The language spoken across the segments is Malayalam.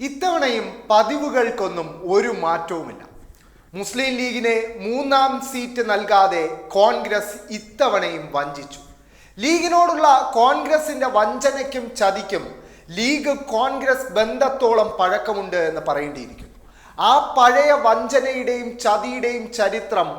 ഇത്തവണയും പതിവുകൾക്കൊന്നും ഒരു മാറ്റവുമില്ല. മുസ്ലിം ലീഗിന് മൂന്നാം സീറ്റ് നൽകാതെ കോൺഗ്രസ് ഇത്തവണയും വഞ്ചിച്ചു. ലീഗിനോടുള്ള കോൺഗ്രസിന്റെ വഞ്ചനയ്ക്കും ചതിക്കും ലീഗ് കോൺഗ്രസ് ബന്ധത്തോളം പഴക്കമുണ്ട് എന്ന് പറയേണ്ടിയിരിക്കുന്നു. ആ പഴയ വഞ്ചനയുടെയും ചതിയുടെയും ചരിത്രം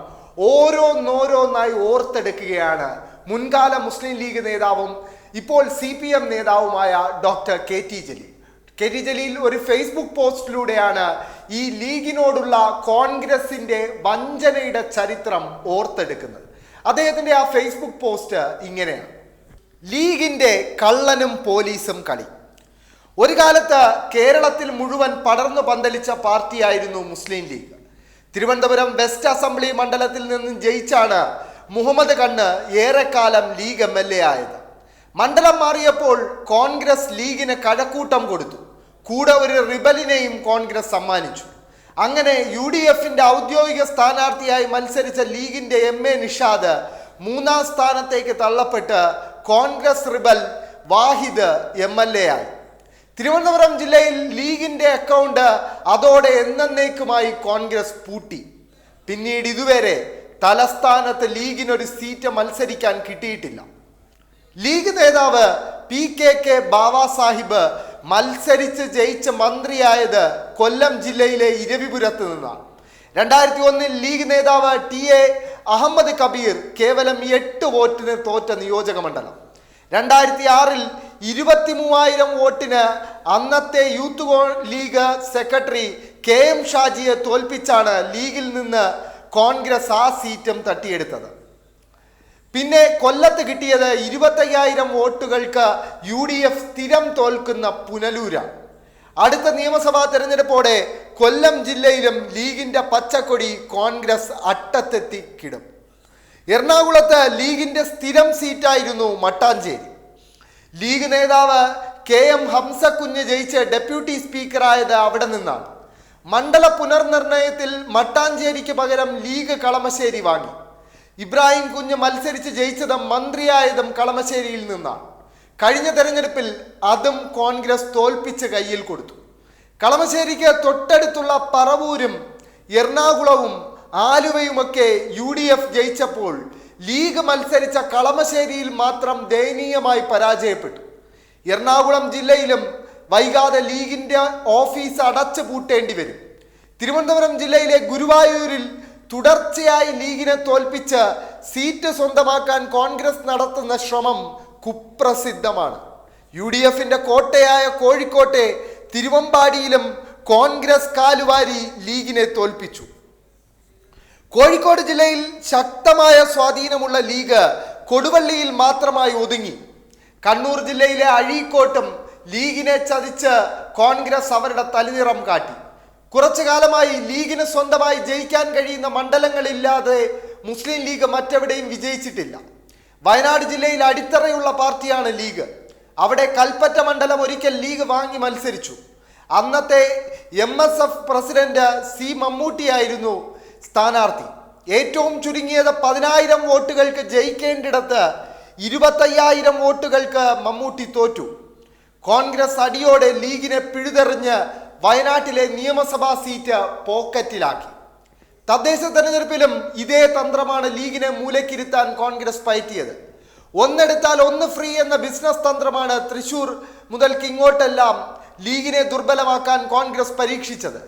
ഓരോന്നോരോന്നായി ഓർത്തെടുക്കുകയാണ് മുൻകാല മുസ്ലിം ലീഗ് നേതാവും ഇപ്പോൾ സി പി എം നേതാവുമായ doctor K T Jaleel. K T Jaleel ഒരു ഫേസ്ബുക്ക് പോസ്റ്റിലൂടെയാണ് ഈ ലീഗിനോടുള്ള കോൺഗ്രസിന്റെ വഞ്ചനയുടെ ചരിത്രം ഓർത്തെടുക്കുന്നത്. അദ്ദേഹത്തിന്റെ ആ ഫേസ്ബുക്ക് പോസ്റ്റ് ഇങ്ങനെയാണ്. ലീഗിന്റെ കള്ളനും പോലീസും കളി. ഒരു കാലത്ത് കേരളത്തിൽ മുഴുവൻ പടർന്നു പന്തലിച്ച പാർട്ടിയായിരുന്നു മുസ്ലിം ലീഗ്. തിരുവനന്തപുരം വെസ്റ്റ് അസംബ്ലി മണ്ഡലത്തിൽ നിന്നും ജയിച്ചാണ് മുഹമ്മദ് കണ്ണ് ഏറെക്കാലം ലീഗ് എം എൽ എ ആയത്. മണ്ഡലം മാറിയപ്പോൾ കോൺഗ്രസ് ലീഗിന് കഴക്കൂട്ടം കൊടുത്തു. കൂടെ ഒരു റിബലിനെയും കോൺഗ്രസ് സമ്മാനിച്ചു. അങ്ങനെ യു ഡി എഫിന്റെ ഔദ്യോഗിക സ്ഥാനാർത്ഥിയായി മത്സരിച്ച ലീഗിന്റെ എം എ നിഷാദ് മൂന്നാം സ്ഥാനത്തേക്ക് തള്ളപ്പെട്ട് Congress rebel Wahid M L A ആയി. തിരുവനന്തപുരം ജില്ലയിൽ ലീഗിന്റെ അക്കൗണ്ട് അതോടെ എന്നേക്കുമായി കോൺഗ്രസ് പൂട്ടി. പിന്നീട് ഇതുവരെ തലസ്ഥാനത്ത് ലീഗിനൊരു സീറ്റ് മത്സരിക്കാൻ കിട്ടിയിട്ടില്ല. ലീഗ് നേതാവ് P K K Baba Sahib മത്സരിച്ച് ജയിച്ച മന്ത്രിയായത് കൊല്ലം ജില്ലയിലെ ഇരവിപുരത്ത് നിന്നാണ്. രണ്ടായിരത്തി ഒന്നിൽ ലീഗ് നേതാവ് ടി എ അഹമ്മദ് കബീർ കേവലം എട്ട് വോട്ടിന് തോറ്റ നിയോജക മണ്ഡലം. രണ്ടായിരത്തി ആറിൽ ഇരുപത്തി മൂവായിരം വോട്ടിന് അന്നത്തെ youth League secretary K M ഷാജിയെ തോൽപ്പിച്ചാണ് ലീഗിൽ നിന്ന് കോൺഗ്രസ് ആ സീറ്റും തട്ടിയെടുത്തത്. പിന്നെ കൊല്ലത്ത് കിട്ടിയത് ഇരുപത്തയ്യായിരം വോട്ടുകൾക്ക് യു ഡി എഫ് സ്ഥിരം തോൽക്കുന്ന പുനലൂര. അടുത്ത നിയമസഭാ തെരഞ്ഞെടുപ്പോടെ കൊല്ലം ജില്ലയിലും ലീഗിന്റെ പച്ചക്കൊടി കോൺഗ്രസ് അട്ടത്തെത്തി കിടും. എറണാകുളത്ത് ലീഗിന്റെ സ്ഥിരം സീറ്റായിരുന്നു മട്ടാഞ്ചേരി. ലീഗ് നേതാവ് കെ എം ഹംസക്കുഞ്ഞ് ജയിച്ച് ഡെപ്യൂട്ടി സ്പീക്കറായത് അവിടെ നിന്നാണ്. മണ്ഡല പുനർനിർണയത്തിൽ മട്ടാഞ്ചേരിക്ക് പകരം ലീഗ് കളമശ്ശേരി വാങ്ങി. ഇബ്രാഹിം കുഞ്ഞ് മത്സരിച്ച് ജയിച്ചതും മന്ത്രിയായതും കളമശ്ശേരിയിൽ നിന്നാണ്. കഴിഞ്ഞ തെരഞ്ഞെടുപ്പിൽ അതും കോൺഗ്രസ് തോൽപ്പിച്ച് കയ്യിൽ കൊടുത്തു. കളമശ്ശേരിക്ക് തൊട്ടടുത്തുള്ള പറവൂരും എറണാകുളവും ആലുവയുമൊക്കെ യു ഡി എഫ് ജയിച്ചപ്പോൾ ലീഗ് മത്സരിച്ച കളമശ്ശേരിയിൽ മാത്രം ദയനീയമായി പരാജയപ്പെട്ടു. എറണാകുളം ജില്ലയിലും വൈകാതെ ലീഗിന്റെ ഓഫീസ് അടച്ചു പൂട്ടേണ്ടി വരും. തിരുവനന്തപുരം ജില്ലയിലെ ഗുരുവായൂരിൽ തുടർച്ചയായി ലീഗിനെ തോൽപ്പിച്ച് സീറ്റ് സ്വന്തമാക്കാൻ കോൺഗ്രസ് നടത്തുന്ന ശ്രമം കുപ്രസിദ്ധമാണ്. യു ഡി എഫിന്റെ കോട്ടയായ കോഴിക്കോട്ടെ തിരുവമ്പാടിയിലും കോൺഗ്രസ് കാലുവാരി ലീഗിനെ തോൽപ്പിച്ചു. കോഴിക്കോട് ജില്ലയിൽ ശക്തമായ സ്വാധീനമുള്ള ലീഗ് കൊടുവള്ളിയിൽ മാത്രമായി ഒതുങ്ങി. കണ്ണൂർ ജില്ലയിലെ അഴീക്കോട്ടും ലീഗിനെ ചതിച്ച് കോൺഗ്രസ് അവരുടെ തലിനിറം കാട്ടി. കുറച്ചു കാലമായി ലീഗിന് സ്വന്തമായി ജയിക്കാൻ കഴിയുന്ന മണ്ഡലങ്ങളില്ലാതെ മുസ്ലിം ലീഗ് മറ്റെവിടെയും വിജയിച്ചിട്ടില്ല. വയനാട് ജില്ലയിൽ അടിത്തറയുള്ള പാർട്ടിയാണ് ലീഗ്. അവിടെ കൽപ്പറ്റ മണ്ഡലം ഒരിക്കൽ ലീഗ് വാങ്ങി മത്സരിച്ചു. അന്നത്തെ M S F president C മമ്മൂട്ടിയായിരുന്നു സ്ഥാനാർത്ഥി. ഏറ്റവും ചുരുങ്ങിയത് പതിനായിരം വോട്ടുകൾക്ക് ജയിക്കേണ്ടിടത്ത് ഇരുപത്തയ്യായിരം വോട്ടുകൾക്ക് മമ്മൂട്ടി തോറ്റു. കോൺഗ്രസ് അടിയോടെ ലീഗിനെ പിഴുതെറിഞ്ഞ് വയനാട്ടിലെ നിയമസഭാ സീറ്റ് പോക്കറ്റിലാക്കി. തദ്ദേശ തെരഞ്ഞെടുപ്പിലും ഇതേ തന്ത്രമാണ് ലീഗിനെ മൂലക്കിരുത്താൻ കോൺഗ്രസ് പയറ്റിയത്. ഒന്നെടുത്താൽ ഒന്ന് ഫ്രീ എന്ന ബിസിനസ് തന്ത്രമാണ് തൃശൂർ മുതൽക്ക് ഇങ്ങോട്ടെല്ലാം ലീഗിനെ ദുർബലമാക്കാൻ കോൺഗ്രസ് പരീക്ഷിച്ചത്.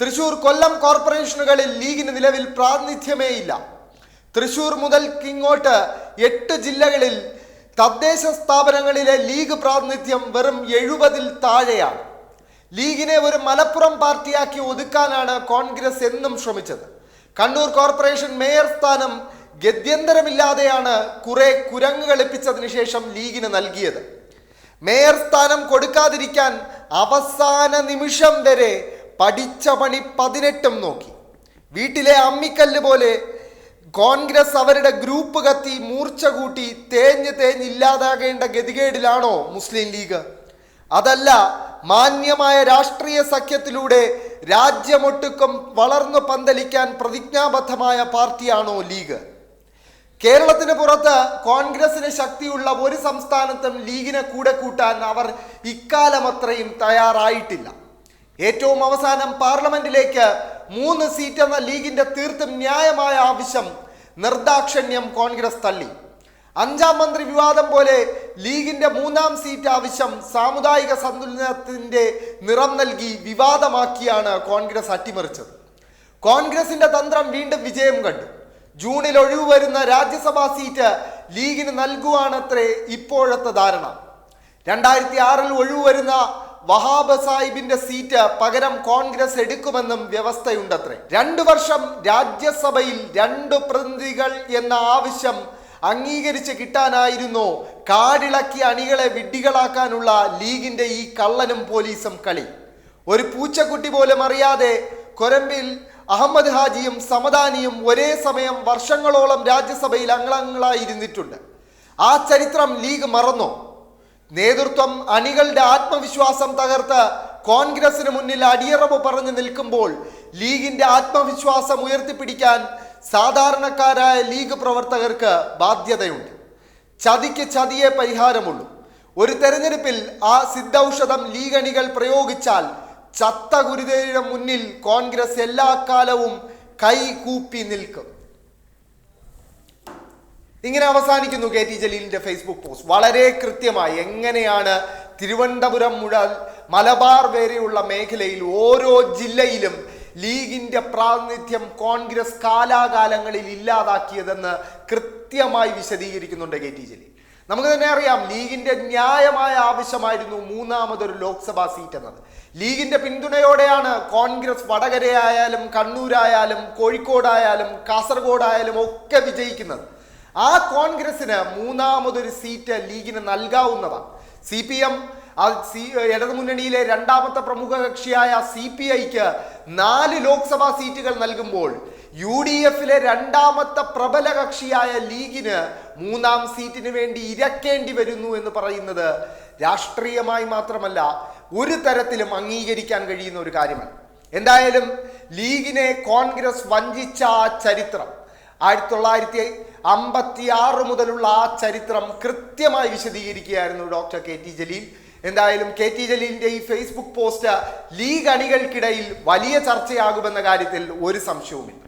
തൃശൂർ കൊല്ലം കോർപ്പറേഷനുകളിൽ ലീഗിന് നിലവിൽ പ്രാതിനിധ്യമേയില്ല. തൃശൂർ മുതൽ ഇങ്ങോട്ട് എട്ട് ജില്ലകളിൽ തദ്ദേശ സ്ഥാപനങ്ങളിലെ ലീഗ് പ്രാതിനിധ്യം വെറും എഴുപതിൽ താഴെയാണ്. ലീഗിനെ ഒരു മലപ്പുറം പാർട്ടിയാക്കി ഒതുക്കാനാണ് കോൺഗ്രസ് എന്നും ശ്രമിച്ചത്. കണ്ണൂർ കോർപ്പറേഷൻ മേയർ സ്ഥാനം ഗത്യന്തരമില്ലാതെയാണ് കുറെ കുരങ്ങ് കളിപ്പിച്ചതിന് ശേഷം ലീഗിന് നൽകിയത്. മേയർ സ്ഥാനം കൊടുക്കാതിരിക്കാൻ അവസാന നിമിഷം വരെ പഠിച്ച പണി പതിനെട്ടും നോക്കി. വീട്ടിലെ അമ്മിക്കല്ല് പോലെ കോൺഗ്രസ് അവരുടെ ഗ്രൂപ്പ് കത്തി മൂർച്ച കൂട്ടി തേഞ്ഞ് തേഞ്ഞ് ഇല്ലാതാകേണ്ട ഗതികേടിലാണോ മുസ്ലിം ലീഗ്? അതല്ല മാന്യമായ രാഷ്ട്രീയ സഖ്യത്തിലൂടെ രാജ്യമൊട്ടുക്കും വളർന്നു പന്തലിക്കാൻ പ്രതിജ്ഞാബദ്ധമായ പാർട്ടിയാണോ ലീഗ്? കേരളത്തിന് പുറത്ത് കോൺഗ്രസിന് ശക്തിയുള്ള ഒരു സംസ്ഥാനത്തും ലീഗിനെ കൂടെ കൂട്ടാൻ അവർ ഇക്കാലം അത്രയും തയ്യാറായിട്ടില്ല. ഏറ്റവും അവസാനം പാർലമെന്റിലേക്ക് മൂന്ന് സീറ്റ് എന്ന ലീഗിന്റെ തീർത്തും ന്യായമായ ആവശ്യം നിർദാക്ഷണ്യം കോൺഗ്രസ് തള്ളി. അഞ്ചാം മന്ത്രി വിവാദം പോലെ ലീഗിന്റെ മൂന്നാം സീറ്റ് ആവശ്യം സാമുദായിക സന്തുലനത്തിന്റെ നിറം നൽകി വിവാദമാക്കിയാണ് കോൺഗ്രസ് അട്ടിമറിച്ചത്. കോൺഗ്രസിന്റെ തന്ത്രം വീണ്ടും വിജയം കണ്ടു. ജൂണിൽ ഒഴിവ് വരുന്ന രാജ്യസഭാ സീറ്റ് ലീഗിന് നൽകുവാണത്രേ ഇപ്പോഴത്തെ ധാരണ. രണ്ടായിരത്തി ആറിൽ ഒഴിവ് വരുന്ന വഹാബ് സാഹിബിന്റെ സീറ്റ് പകരം കോൺഗ്രസ് എടുക്കുമെന്നും വ്യവസ്ഥയുണ്ടത്രേ. രണ്ടു വർഷം രാജ്യസഭയിൽ രണ്ട് പ്രതിനിധികൾ എന്ന ആവശ്യം അംഗീകരിച്ച് കിട്ടാനായിരുന്നു. കാടിളക്കി അണികളെ വിഡ്ഢികളാക്കാനുള്ള ലീഗിന്റെ ഈ കള്ളനും പോലീസും കളി. ഒരു പൂച്ചക്കുട്ടി പോലും അറിയാതെ കൊരമ്പിൽ അഹമ്മദ് ഹാജിയും സമദാനിയും ഒരേ സമയം വർഷങ്ങളോളം രാജ്യസഭയിൽ അംഗങ്ങളായിരുന്നിട്ടുണ്ട്. ആ ചരിത്രം ലീഗ് മറന്നു. നേതൃത്വം അണികളുടെ ആത്മവിശ്വാസം തകർത്ത് കോൺഗ്രസിന് മുന്നിൽ അടിയറവ് പറഞ്ഞു നിൽക്കുമ്പോൾ ലീഗിന്റെ ആത്മവിശ്വാസം ഉയർത്തിപ്പിടിക്കാൻ സാധാരണക്കാരായ ലീഗ് പ്രവർത്തകർക്ക് ബാധ്യതയുണ്ട്. ചതിക്ക് ചതിയെ പരിഹാരമുള്ളൂ. ഒരു തെരഞ്ഞെടുപ്പിൽ ആ സിദ്ധൌഷധം ലീഗ് അണികൾ പ്രയോഗിച്ചാൽ ചത്ത ഗുരുദേവരുടെ മുന്നിൽ കോൺഗ്രസ് എല്ലാ കാലവും കൈ കൂപ്പി നിൽക്കും. ഇങ്ങനെ അവസാനിക്കുന്നു കെ ടി ജലീലിന്റെ ഫേസ്ബുക്ക് പോസ്റ്റ് വളരെ കൃത്യമായി എങ്ങനെയാണ് തിരുവനന്തപുരം മുഴൽ മലബാർ വരെയുള്ള മേഖലയിൽ ഓരോ ജില്ലയിലും ലീഗിന്റെ പ്രാതിനിധ്യം കോൺഗ്രസ് കാലാകാലങ്ങളിൽ ഇല്ലാതാക്കിയതെന്ന് കൃത്യമായി വിശദീകരിക്കുന്നുണ്ട് കെ ടി ജലീൽ. നമുക്ക് തന്നെ അറിയാം ലീഗിന്റെ ന്യായമായ ആവശ്യമായിരുന്നു മൂന്നാമതൊരു ലോക്സഭാ സീറ്റ് എന്നത്. ലീഗിന്റെ പിന്തുണയോടെയാണ് കോൺഗ്രസ് വടകരയായാലും കണ്ണൂരായാലും കോഴിക്കോടായാലും കാസർഗോഡായാലും ഒക്കെ വിജയിക്കുന്നത്. ആ കോൺഗ്രസിന് മൂന്നാമതൊരു സീറ്റ് ലീഗിന് നൽകാവുന്നതാണ്. സി പി എം സി ഇടതുമുന്നണിയിലെ രണ്ടാമത്തെ പ്രമുഖ കക്ഷിയായ സി പി ഐക്ക് നാല് ലോക്സഭാ സീറ്റുകൾ നൽകുമ്പോൾ യു ഡി എഫിലെ രണ്ടാമത്തെ പ്രബല കക്ഷിയായ ലീഗിന് മൂന്നാം സീറ്റിന് വേണ്ടി ഇരക്കേണ്ടി വരുന്നു എന്ന് പറയുന്നത് രാഷ്ട്രീയമായി മാത്രമല്ല ഒരു തരത്തിലും അംഗീകരിക്കാൻ കഴിയുന്ന ഒരു കാര്യമാണ്. എന്തായാലും ലീഗിനെ കോൺഗ്രസ് വഞ്ചിച്ച ആ ചരിത്രം ആയിരത്തി തൊള്ളായിരത്തി അമ്പത്തി ആറ് മുതലുള്ള ആ ചരിത്രം കൃത്യമായി വിശദീകരിക്കുകയായിരുന്നു ഡോക്ടർ കെ ടി ജലീൽ എന്തായാലും കെ ടി ജലീലിന്റെ ഈ ഫേസ്ബുക്ക് പോസ്റ്റ് ലീഗ് അണികൾക്കിടയിൽ വലിയ ചർച്ചയാകുമെന്ന കാര്യത്തിൽ ഒരു സംശയവുമില്ല.